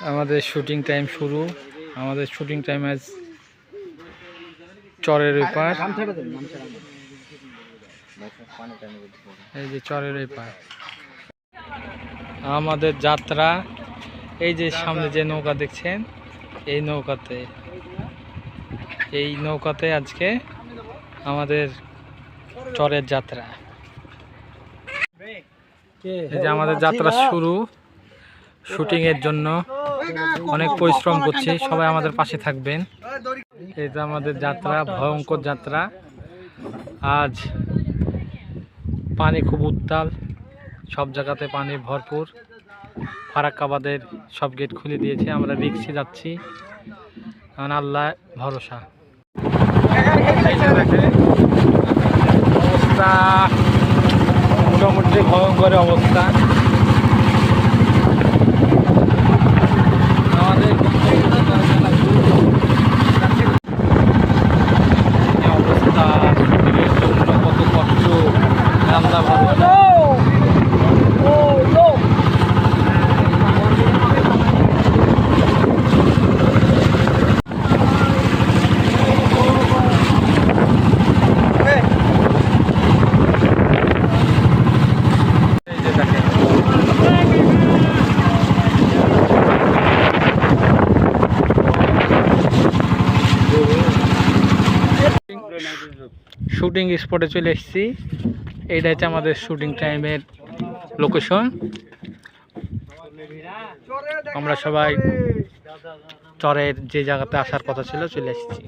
আমাদের shooting time শুরু। আমাদের শুটিং টাইম আজ চরের ওই পার এই যে চরের ওই পার আমাদের যাত্রা এই যে সামনে যে নৌকা দেখছেন এই নৌকাতে। এই নৌকাতে আজকে আমাদের চরের যাত্রা। এই যে আমাদের যাত্রা শুরু। শুটিংয়ের জন্য অনেক পরিশ্রম করছি সবাই আমাদের পাশে থাকবেন। এই যে আমাদের যাত্রা ভয়ঙ্কর যাত্রা। আজ পানি খুব উত্তাল সব জায়গাতে পানি ভরপুর। ফারাক্কাবাদের সব গেট খুলে দিয়েছে আমরা রিক্সে যাচ্ছি। কারণ আল্লাহ ভরসা। অবস্থা মোটামুটি ভয়ঙ্কর অবস্থা আমাদের এই অবস্থা শরীরের জন্য কত কষ্ট দেখেন শুটিং স্পটে চলে এসেছি। এইটা হচ্ছে আমাদের শুটিং টাইমের লোকেশন আমরা সবাই চরের যে জায়গাতে আসার কথা ছিল চলে এসেছি।